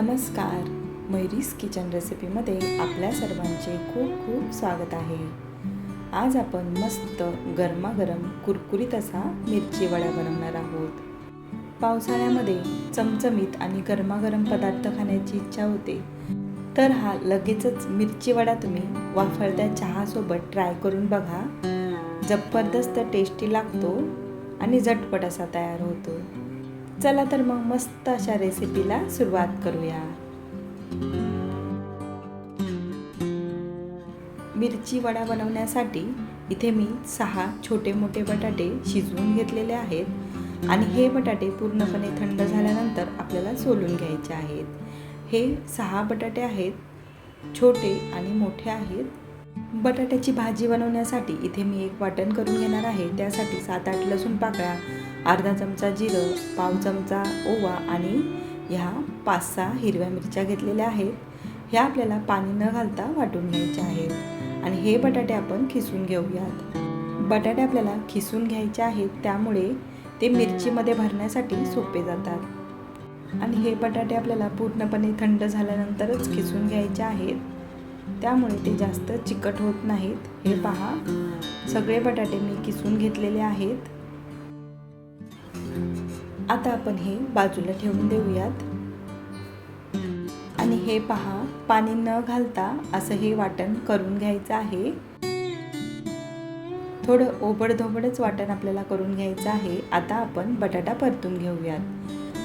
नमस्कार. मैरीस किचन रेसिपीमध्ये आपल्या सर्वांचे खूप खूप स्वागत आहे. आज आपण मस्त गरमागरम कुरकुरीत असा मिरची वडा बनवणार आहोत. पावसाळ्यामध्ये चमचमीत आणि गरमागरम पदार्थ खाण्याची इच्छा होते. तर हा लगेचच मिरची वडा तुम्ही वाफळत्या चहासोबत ट्राय करून बघा. जबरदस्त टेस्टी लागतो आणि झटपट असा तयार होतो. चला तर मग मस्त अशा रेसिपीला सुरुवात करूया. मिरची वडा बनवण्यासाठी इथे मी सहा छोटे मोठे बटाटे शिजवून घेतलेले आहेत आणि हे बटाटे पूर्णपणे थंड झाल्यानंतर आपल्याला सोलून घ्यायचे आहेत. हे सहा बटाटे आहेत छोटे आणि मोठे आहेत. बटाट्याची भाजी बनवण्यासाठी इथे मी एक वाटण करून घेणार आहे. त्यासाठी सात आठ लसूण पाकळ्या अर्धा चमचा जिरं पाव चमचा ओवा आणि ह्या पाच सहा हिरव्या मिरच्या घेतलेल्या आहेत. ह्या आपल्याला पाणी न घालता वाटून घ्यायच्या आहेत. आणि हे बटाटे आपण खिसून घेऊयात. बटाटे आपल्याला खिसून घ्यायचे आहेत त्यामुळे ते मिरचीमध्ये भरण्यासाठी सोपे जातात. आणि हे बटाटे आपल्याला पूर्णपणे थंड झाल्यानंतरच खिसून घ्यायचे आहेत. त्यामुळे ते जास्त चिकट होत नाहीत. हे पहा. सगळे बटाटे मी किसून घेतलेले आहेत. आता आपण हे बाजूला ठेवून देऊयात. आणि हे पहा. पाणी न घालता असं हे वाटण करून घ्यायचं आहे. थोडं ओबडधोबडच वाटण आपल्याला करून घ्यायचं आहे. आता आपण बटाटा परतून घेऊयात.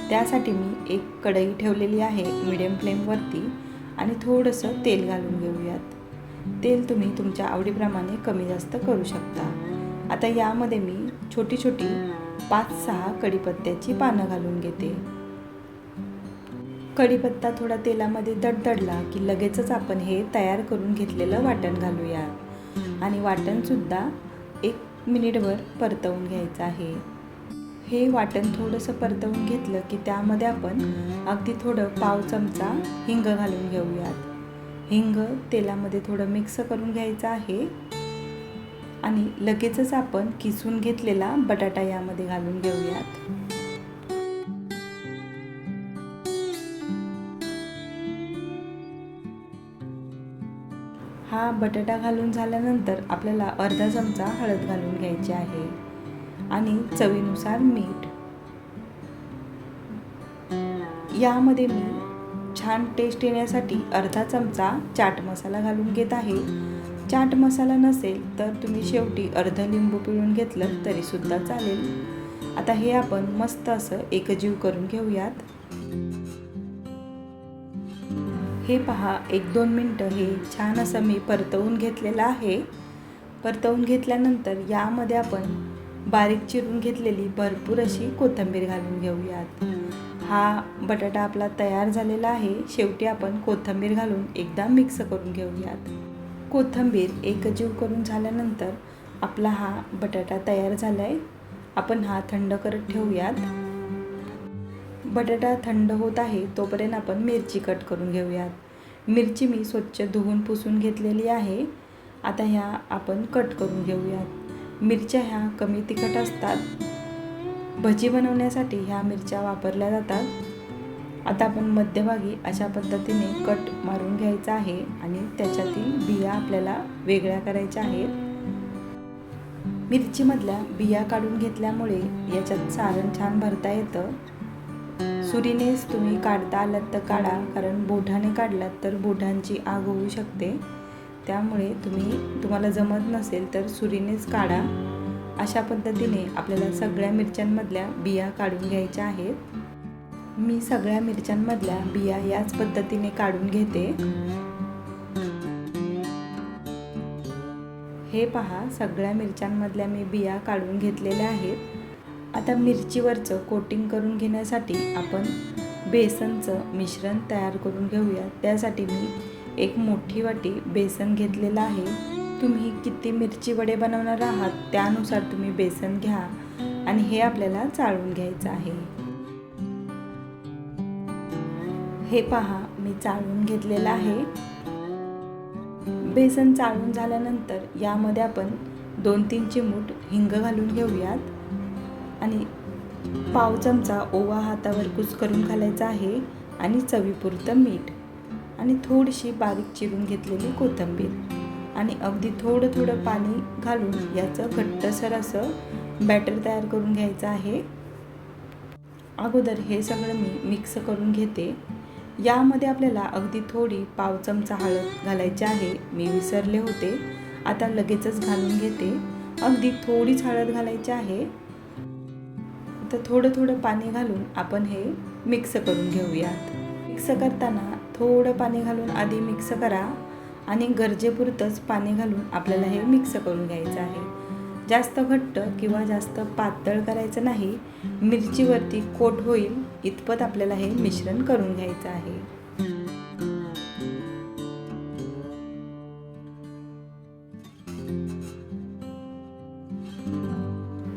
त्यासाठी मी एक कढई ठेवलेली आहे. मिडियम फ्लेमवरती. आणि थोडंसं तेल घालून घेऊयात. तेल तुम्ही तुमच्या आवडीप्रमाणे कमी जास्त करू शकता. आता यामध्ये मी छोटी छोटी पाच सहा कढीपत्त्याची पानं घालून घेते. कढीपत्ता थोडा तेलामध्ये दडदडला की लगेचच आपण हे तयार करून घेतलेलं वाटण घालूया. आणि वाटणसुद्धा एक मिनिटभर परतवून घ्यायचं आहे. हे वाटण थोडंसं परतवून घेतलं की त्यामध्ये आपण अगदी थोडं पाव चमचा हिंग घालून घेऊयात. हिंग तेलामध्ये थोडं मिक्स करून घ्यायचं आहे. आणि लगेचच आपण किसून घेतलेला बटाटा यामध्ये घालून घेऊयात. हा बटाटा घालून झाल्यानंतर आपल्याला अर्धा चमचा हळद घालून घ्यायची आहे. आणि चवीनुसार मीठ. यामध्ये मी छान टेस्ट येण्यासाठी अर्धा चमचा चाट मसाला घालून घेत आहे. चाट मसाला नसेल तर तुम्ही शेवटी अर्ध लिंबू पिळून घेतलं तरीसुद्धा चालेल. आता हे आपण मस्त असं एकजीव करून घेऊयात. हे पहा एक दोन मिनटं हे छान असं मी परतवून घेतलेलं आहे. परतवून घेतल्यानंतर यामध्ये आपण बारीक चिरून घेतलेली भरपूर अशी कोथिंबीर घालून घेऊयात. हा बटाटा आपला तयार झालेला आहे. शेवटी आपण कोथिंबीर घालून एकदा मिक्स करून घेऊयात. कोथिंबीर एकजीव करून झाल्यानंतर आपला हा बटाटा तयार झाला आहे आपण हा थंड करत ठेवूयात. बटाटा थंड होत आहे तोपर्यंत आपण मिरची कट करून घेऊयात. मिरची मी स्वच्छ धुवून पुसून घेतलेली आहे. आता ह्या आपण कट करून घेऊयात. मिरच्या ह्या कमी तिखट असतात. भजी बनवण्यासाठी ह्या मिरच्या वापरल्या जातात. आता आपण मध्यभागी अशा पद्धतीने कट मारून घ्यायचा आहे आणि त्याच्यातील बिया आपल्याला वेगळ्या करायच्या आहेत. मिरचीमधल्या बिया काढून घेतल्यामुळे याच्यात सारण छान भरता येतं. सुरीनेच तुम्ही काढता आलात तर काढा कारण बोठाने काढलात तर बोठांची आग होऊ शकते. त्यामुळे तुम्ही तुम्हाला जमत नसेल तर सुरीनेच काढा. अशा पद्धतीने आपल्याला सगळ्या मिरच्यांमधल्या बिया काढून घ्यायच्या आहेत. मी सगळ्या मिरच्यांमधल्या बिया याच पद्धतीने काढून घेते. हे पहा सगळ्या मिरच्यांमधल्या मी बिया काढून घेतलेल्या आहेत. आता मिरचीवरचं कोटिंग करून घेण्यासाठी आपण बेसनचं मिश्रण तयार करून घेऊया. त्यासाठी मी एक मोठी वाटी बेसन घेतलेलं आहे. तुम्ही किती मिरची वडे बनवणार आहात त्यानुसार तुम्ही बेसन घ्या आणि हे आपल्याला चाळून घ्यायचं आहे. हे पहा मी चाळून घेतलेलं आहे. बेसन चाळून झाल्यानंतर यामध्ये आपण दोन तीन चिमूट हिंग घालून घेऊयात. आणि पाव चमचा ओवा हातावर कुस करून घालायचा आहे आणि चवीपुरतं मीठ. आणि थोडीशी बारीक चिरून घेतलेली कोथिंबीर. आणि अगदी थोडं थोडं पाणी घालून याचं घट्टसर असं बॅटर तयार करून घ्यायचं आहे. अगोदर हे सगळं मी मिक्स करून घेते. यामध्ये आपल्याला अगदी थोडी पाव चमचा हळद घालायची आहे. मी विसरले होते. आता लगेचच घालून घेते. अगदी थोडीच हळद घालायची आहे. तर थोडं थोडं पाणी घालून आपण हे मिक्स करून घेऊयात. मिक्स करताना थोडं पाणी घालून आधी मिक्स करा आणि गरजेपुरतंच पाणी घालून आपल्याला हे मिक्स करून घ्यायचं आहे. जास्त घट्ट किंवा जास्त पातळ करायचं नाही मिरचीवरती कोट होईल इतपत आपल्याला हे मिश्रण करून घ्यायचं आहे.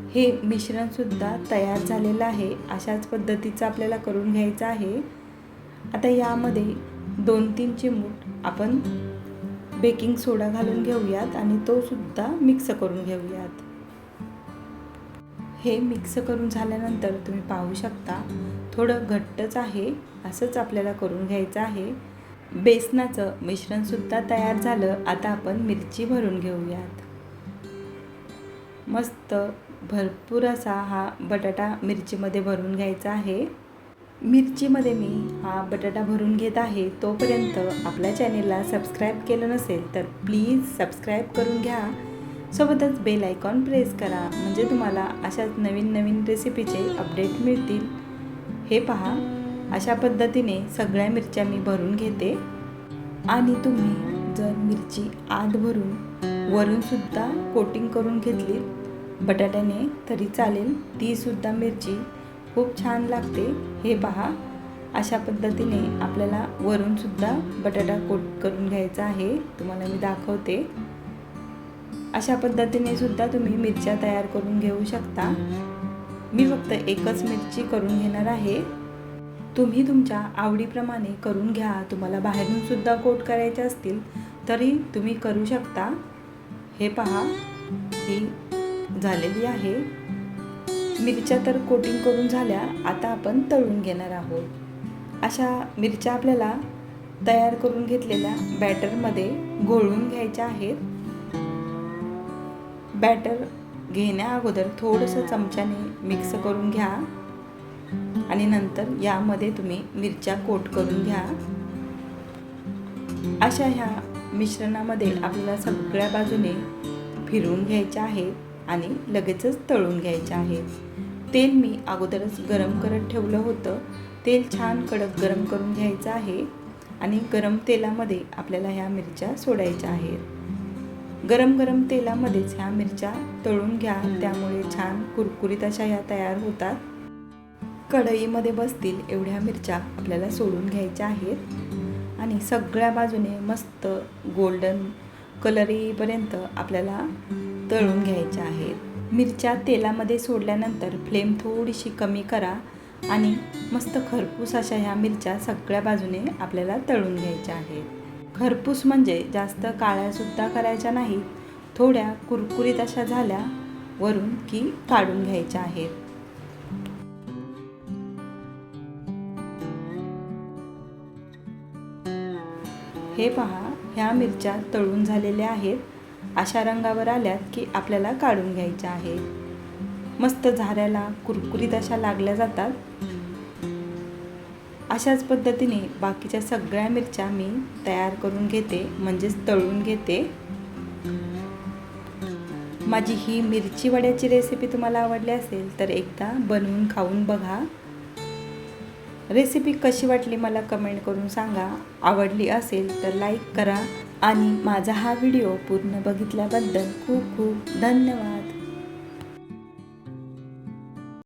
हे मिश्रणसुद्धा तयार झालेलं आहे अशाच पद्धतीचं आपल्याला करून घ्यायचं आहे. आता यामध्ये दोन तीन चिमूट आपण बेकिंग सोडा घालून घेऊयात आणि तो सुद्धा मिक्स करून घेऊयात. हे मिक्स करून झाल्यानंतर तुम्ही पाहू शकता थोडं घट्टच आहे असंच आपल्याला करून घ्यायचं आहे. बेसनाचं मिश्रणसुद्धा तयार झालं आता आपण मिरची भरून घेऊयात. मस्त भरपूर असा हा बटाटा मिरचीमध्ये भरून घ्यायचा आहे. मिरचीमध्ये मी हा बटाटा भरून घेत आहे. तोपर्यंत आपल्या चॅनेलला सबस्क्राईब केलं नसेल तर प्लीज सबस्क्राईब करून घ्या. सोबतच बेल आयकॉन प्रेस करा. म्हणजे तुम्हाला अशाच नवीन नवीन रेसिपीचे अपडेट मिळतील. हे पहा. अशा पद्धतीने सगळ्या मिरच्या मी भरून घेते. आणि तुम्ही जर मिरची आत भरून वरूनसुद्धा कोटिंग करून घेतली बटाट्याने तरी चालेल. तीसुद्धा मिरची खूप छान लागते. हे पहा. अशा पद्धतीने आपल्याला वरूनसुद्धा बटाटा कोट करून घ्यायचा आहे. तुम्हाला मी दाखवते. अशा पद्धतीने सुद्धा तुम्ही मिरच्या तयार करून घेऊ शकता. मी फक्त एकच मिरची करून घेणार आहे. तुम्ही तुमच्या आवडीप्रमाणे करून घ्या. तुम्हाला बाहेरून सुद्धा कोट करायचे असतील तरी तुम्ही करू शकता. हे पहा. ही झालेली आहे. मिरच्या तर कोटिंग करून झाल्या आता आपण तळून घेणार आहोत. अशा मिरच्या आपल्याला तयार करून घेतलेल्या बॅटरमध्ये घोळून घ्यायच्या आहेत. बॅटर घेण्या अगोदर थोडंसं चमच्याने मिक्स करून घ्या. आणि नंतर यामध्ये तुम्ही मिरच्या कोट करून घ्या. अशा ह्या मिश्रणामध्ये आपल्याला सगळ्या बाजूने फिरवून घ्यायच्या आहेत. आणि लगेचच तळून घ्यायच्या आहेत तेल मी अगोदरच गरम करत ठेवलं होतं. तेल छान कडक गरम करून घ्यायचं आहे आणि गरम तेलामध्ये आपल्याला ह्या मिरच्या सोडायच्या आहेत. गरम गरम तेलामध्येच ह्या मिरच्या तळून घ्या त्यामुळे छान कुरकुरीत अशा ह्या तयार होतात. कढईमध्ये बसतील एवढ्या मिरच्या आपल्याला सोडून घ्यायच्या आहेत. आणि सगळ्या बाजूने मस्त गोल्डन कलर येईपर्यंत आपल्याला तळून घ्यायच्या आहेत. मिरच्या तेलामध्ये सोडल्यानंतर फ्लेम थोडीशी कमी करा आणि मस्त खरपूस अशा ह्या मिरच्या सगळ्या बाजूने आपल्याला तळून घ्यायच्या आहेत. खरपूस म्हणजे जास्त काळ्यासुद्धा करायच्या नाही थोड्या कुरकुरीत अशा झाल्या वरून की काढून घ्यायच्या आहेत. हे पहा ह्या मिरच्या तळून झालेल्या आहेत. अशा रंगावर आल्यात की आपल्याला काढून घ्यायच्या आहेत मस्त झाऱ्याला कुरकुरीत अशा लागल्या जातात. अशाच पद्धतीने बाकीच्या सगळ्या मिरच्या मी तयार करून घेते म्हणजेच तळून घेते. माझी ही मिरची वड्याची रेसिपी तुम्हाला आवडली असेल तर एकदा बनवून खाऊन बघा. रेसिपी कशी वाटली मला कमेंट करून सांगा. आवडली असेल तर लाईक करा. आणि माझा हा व्हिडिओ पूर्ण बघितल्याबद्दल खूप खूप धन्यवाद.